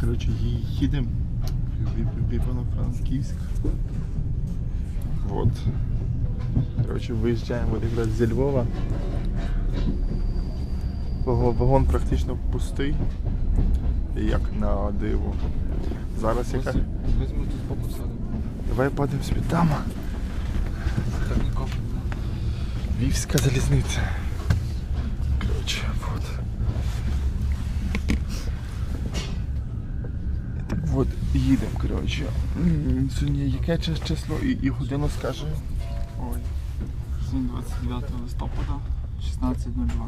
Коротше, їдемо в Івано-Франківськ. От. Коротше, виїжджаємо якраз зі Львова. Вагон, практично пустий, як на диво. Зараз яка. Візьму тут боку садимо. Давай падаємо. Так нікого. Львівська залізниця. Коротше, вот. От їдемо, коротше. Сьогодні яке чис- число і, і годину скаже. Ой. Сьогодні 29 листопада, 16.02.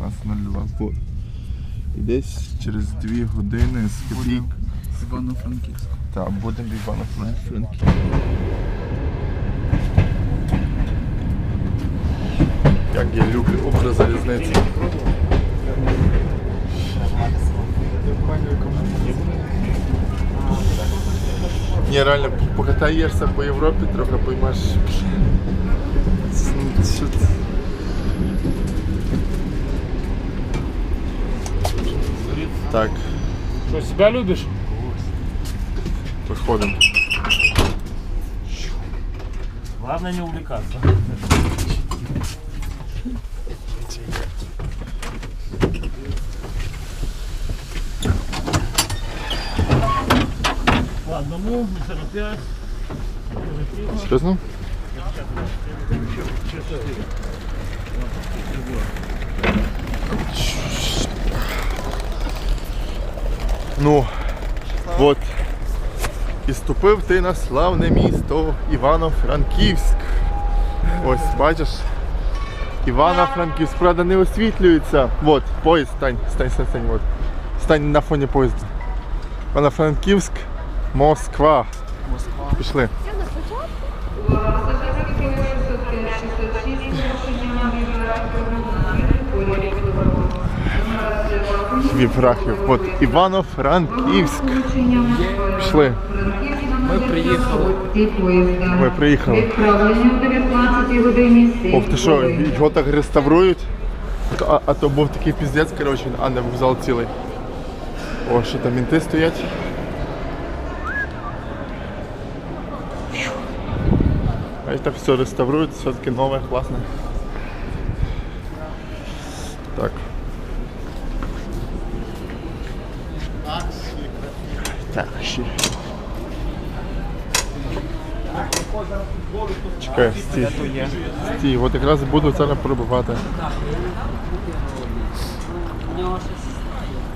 16.02. Вот. І десь через 2 години з копійк. Будемо з Івано-Франківська. Так, будемо в Івано-Франківську. Як я люблю образ залізниці. Компанію Укрзалізницю. Ні, реально, покатаєшся по Європі, трохи поймеш. Так, Что, себя любишь? виходимо. Главное не увлекаться. По одному, на 45. Серйозно? Ну, от. І ступив ти на славне місто Івано-Франківськ. Ось, бачиш? Івано-Франківськ, правда, не освітлюється. От, поїзд, стань, стань, стань, стань, от. Стань на фоні поїзда. Івано-Франківськ, Москва. Москва. Пішли. Віпрахів. От Івано-Франківськ. Пішли. Ми приїхали. Ми приїхали. Відправлення о 19 годині Ох, ти що, його так реставрують? А, а то був такий піздець, коротше, а не вокзал цілий. О, що там мінти стоять. Так все реставрують, все таки нове, класне. Так. Так, ще. Чекай, стій. То є. Стій, от якраз буду зараз пробувати.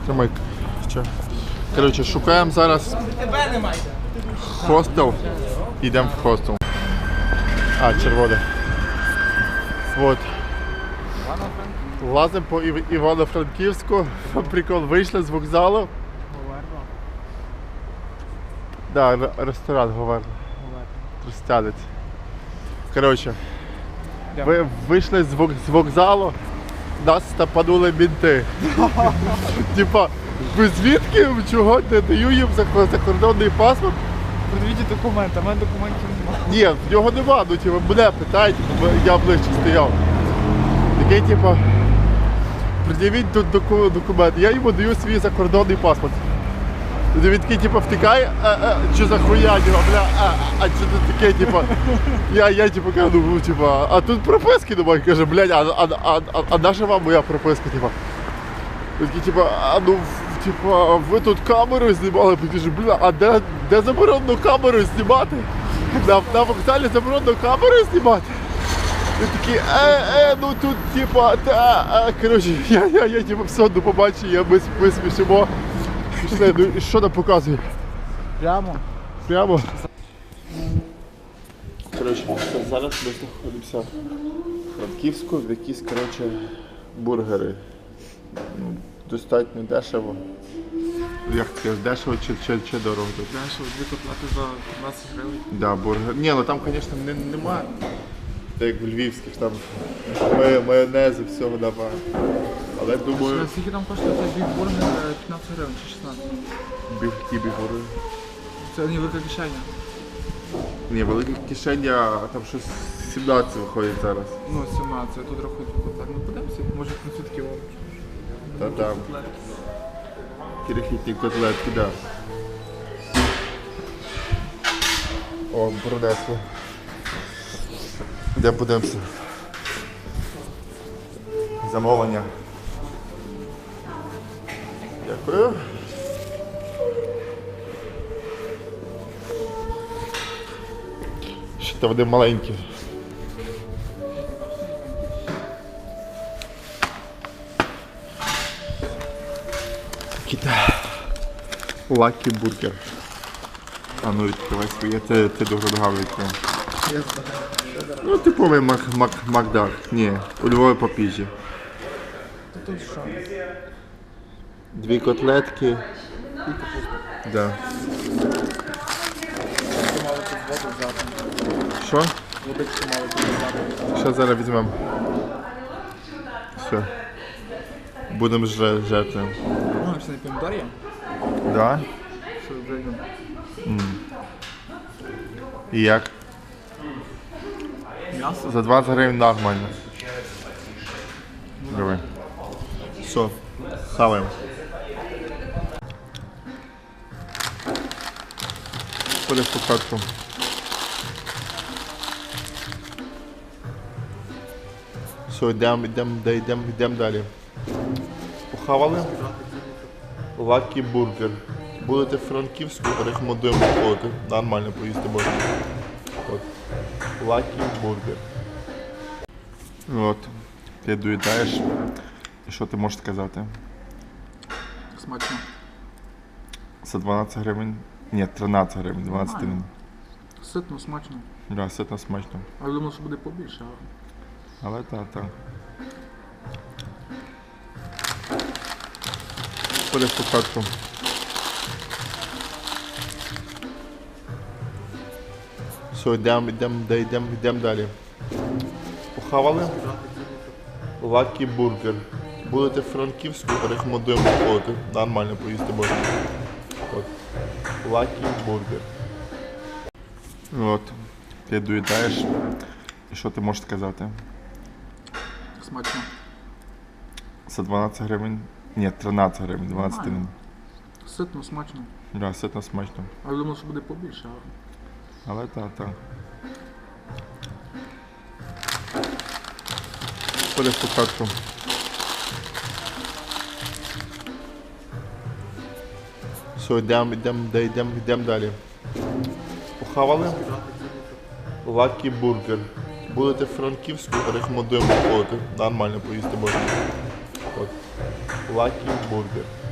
Тримай. Що? Коротше, шукаємо зараз хостел. Йдемо в хостел. А, червоне. От. Лазимо по Івано-Франківську. Прикол, вийшли з вокзалу. Да, ресторан Говерна. Тростянець. Коротше, ви вийшли з, вок- з вокзалу, нас стапанули мінти. Типа, ви звідки чого не даю їм закордонний паспорт? Подивіть документи, а мене документів. Ні, в нього нема, ну типа, мене питають, я ближче стояв. Такий, типа, пред'явіть документ. Я йому даю свій закордонний паспорт. Він такий, типа, втікає, а, а, що за хуя, типа, бля, а, а що це таке, типа, я, я типа кажу, ну, типа, а тут прописки немає, каже, блядь, а, а, а, а, наша вам моя прописка, типа. Він такий, типа, а ну, типа, ви тут камерою знімали, бля, а де, де заборонено камерою знімати? На, на вокзалі заборонено камерою знімати? Він такий, е, е, ну тут, типа, та, а, коротше, я, я, я, типа, все, до побачення, ми, ми смішимо. Пішли, ну і що нам показує? Прямо. Прямо. Коротше, зараз ми знаходимося в Франківську, в якісь, коротше, бургери. Ну, достатньо дешево. Як ти кажеш, дешево чи, чи, чи дорого тут? Знаєш, дві котлети за 15 гривень. Да, бургер. Ні, ну там, звісно, не, немає. Так як в львівських, там майонези, всього немає. Але думаю, Скільки там коштує цей бігбургер? Е, 15 гривень чи 16? біг і бігури. Це невелика кишеня. Ні, велике кишеня, а там щось 17 виходить зараз. Ну, 17, а тут рахують так. Ну подивимося, може в кінці такі вам. Та там. Крихітні котлетки, да. О, принесли. Де подивимося? Замовлення. Дякую. Ще то вони маленькі. Лакі бургер. А ну відкривай своє, ти, ти дуже догав відкрив. Ну, типовий мак, мак, макдак. Ні, у Львові по піжі. Тут що? Дві котлетки. Да. Що? Що зараз візьмемо? Все. Будемо жерти. Ну, все не помідор є? Да? Йдемо? І як? М'ясо? За 20 гривень нормально. Давай. Все, хаваємо. Поля покатку. Все, йдемо, йдемо, де йдемо, йдемо далі. Похавали? Лакі бургер. Будете в Франківську, рекомендуємо походити. Нормально поїсти можна. От. Лакі бургер. От. Ти доїдаєш. І що ти можеш сказати? Смачно. За 12 гривень. Ні, 13 гривень, 12 гривень. Ситно, смачно. Да, ситно смачно. А я думав, що буде побільше, але Але так, так. Покатку. Все, йдемо, йдемо, йдемо, йдемо далі. Похавали? Лакі бургер. Будете в Франківську, рекомендуємо походити. Нормально поїсти можна. Лакі бургер. От. Ти доїдаєш. І що ти можеш сказати? смачно. За 12 гривень. Ні, 13 гривень, 12 гривень. Ситно, смачно. Да, ситно смачно. А я думав, що буде побільше, але Але так, так. Поля покатку. Все, йдемо, йдемо, йдемо, йдемо далі. Похавали? Лакі бургер. Будете в Франківську, рекомендуємо походити. Нормально поїсти можна. От. Лакі бургер.